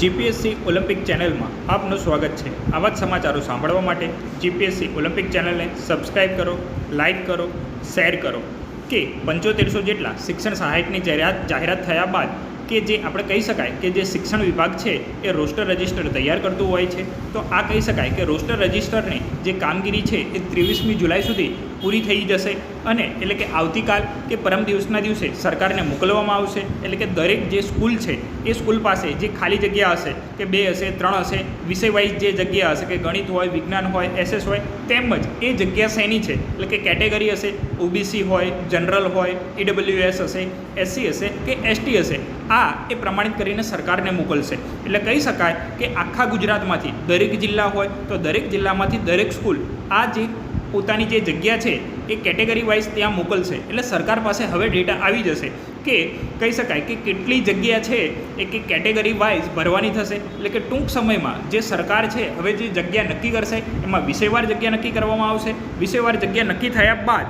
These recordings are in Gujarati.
જીપીએસસી ઓલિમ્પિક ચેનલમાં આપનું સ્વાગત છે. આવા જ સમાચારો સાંભળવા માટે જીપીએસસી ઓલિમ્પિક ચેનલને સબસ્ક્રાઈબ કરો, લાઇક કરો, શેર કરો કે પંચોતેરસો જેટલા શિક્ષણ સહાયકની જાહેરાત જાહેરાત થયા બાદ કે જે આપણે કહી શકાય કે જે શિક્ષણ વિભાગ છે એ રોસ્ટર રજિસ્ટર તૈયાર કરતું હોય છે. તો આ કહી શકાય કે રોસ્ટર રજિસ્ટરની જે કામગીરી છે એ ત્રેવીસમી જુલાઈ સુધી પૂરી થઈ જશે અને એટલે કે આવતીકાલ કે પરમ દિવસના દિવસે સરકારને મોકલવામાં આવશે. એટલે કે દરેક જે સ્કૂલ છે, એ સ્કૂલ પાસે જે ખાલી જગ્યા હશે, કે બે હશે, ત્રણ હશે, વિષયવાઇઝ જે જગ્યા હશે, કે ગણિત હોય, વિજ્ઞાન હોય, એસએસ હોય, તેમજ એ જગ્યા શેની છે, એટલે કે કેટેગરી હશે, ઓબીસી હોય, જનરલ હોય, ઈડબ્લ્યુએસ હશે, એસસી હશે, કે એસટી હશે, આ એ પ્રમાણિત કરીને સરકારને મોકલશે. એટલે કહી શકાય કે આખા ગુજરાતમાંથી દરેક જિલ્લા હોય, તો દરેક જિલ્લામાંથી દરેક સ્કૂલ આ જે પોતાની જે જગ્યા છે એ કેટેગરી વાઇઝ ત્યાં મોકલશે. એટલે સરકાર પાસે હવે ડેટા આવી જશે કે કહી શકાય કે કેટલી જગ્યા છે એ કે કેટેગરી વાઇઝ ભરવાની થશે. એટલે કે ટૂંક સમયમાં જે સરકાર છે હવે જે જગ્યા નક્કી કરશે એમાં વિષયવાર જગ્યા નક્કી કરવામાં આવશે. વિષયવાર જગ્યા નક્કી થયા બાદ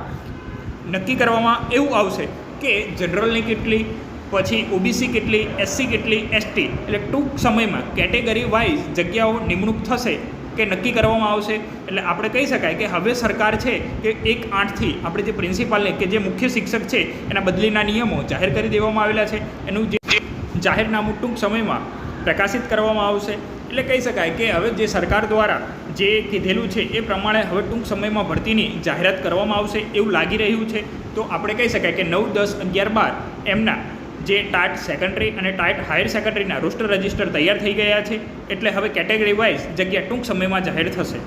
નક્કી કરવામાં એવું આવશે કે જનરલની કેટલી, પછી ઓબીસી કેટલી એસસી કેટલી એસટી એટલે ટૂંક સમયમાં કેટેગરી વાઇઝ જગ્યાઓ નિમણૂક થશે. કે નક્કી કરવામાં આવશે? એટલે આપણે કહી શકાય કે હવે સરકાર છે કે એક આઠથી આપણે જે પ્રિન્સિપાલને કે જે મુખ્ય શિક્ષક છે, એના બદલીના નિયમો જાહેર કરી દેવામાં આવેલા છે. એનું જે જાહેરનામું ટૂંક સમયમાં પ્રકાશિત કરવામાં આવશે. એટલે કહી શકાય કે હવે જે સરકાર દ્વારા જે કીધેલું છે, એ પ્રમાણે હવે ટૂંક સમયમાં ભરતીની જાહેરાત કરવામાં આવશે એવું લાગી રહ્યું છે. તો આપણે કહી શકાય કે નવ દસ અગિયાર બાર એમના જે ટાટ સેકન્ડરી અને ટાટ હાયર સેકન્ડરીના રોસ્ટર રજિસ્ટર તૈયાર થઈ ગયા છે. એટલે હવે કેટેગરી વાઇઝ જગ્યા ટૂંક સમયમાં જાહેર થશે.